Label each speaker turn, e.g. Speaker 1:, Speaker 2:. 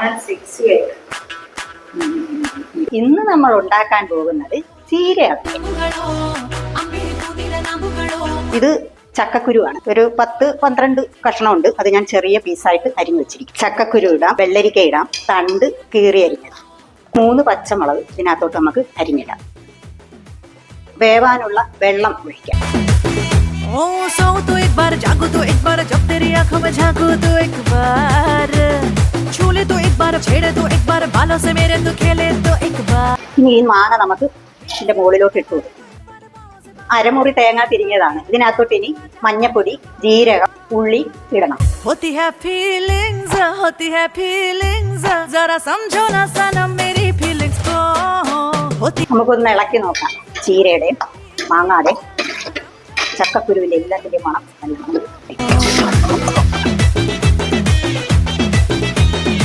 Speaker 1: Seven six eight
Speaker 2: ഇന്ന് നമ്മൾ ഉണ്ടാക്കാൻ പോകുന്നത് ചീരയാണ്. ഇത് ചക്കക്കുരുവാണ്. ഒരു പത്ത് പന്ത്രണ്ട് കഷ്ണമുണ്ട്. അത് ഞാൻ ചെറിയ പീസായിട്ട് അരിഞ്ഞു വെച്ചിരിക്കും. ചക്കക്കുരു ഇടാം വെള്ളരിക്ക ഇടാം തണ്ട് കീറി അരിഞ്ഞത് മൂന്ന് പച്ചമുളക് ഇതിനകത്തോട്ട് നമുക്ക് അരിഞ്ഞിടാം. വേവാനുള്ള വെള്ളം ഒഴിക്കാം.
Speaker 3: एक बार छेड़े तो एक बार बालों से मेरे तो खेले तो एक बार
Speaker 2: ഇനി ഈ മാങ്ങ നമുക്ക് ഇതിന്റെ മുകളിലോട്ട് ഇട്ടു കൊടുക്കും അരമുറി തേങ്ങ തിരിഞ്ഞതാണ് ഇതിനകത്തോട്ട് ഇനി മഞ്ഞപ്പൊടി ജീരകം ഉള്ളി ഇടണം
Speaker 3: होती है फीलिंग्स होती है फीलिंग्स जरा समझो ना सनम मेरी फीलिंग्स को होती
Speaker 2: നമുക്കൊന്ന് ഇളക്കി നോക്കാം ചീരയുടെയും മാങ്ങാടെയും ചക്കക്കുരുവിന്റെ എല്ലാത്തിന്റെയും മണം നല്ല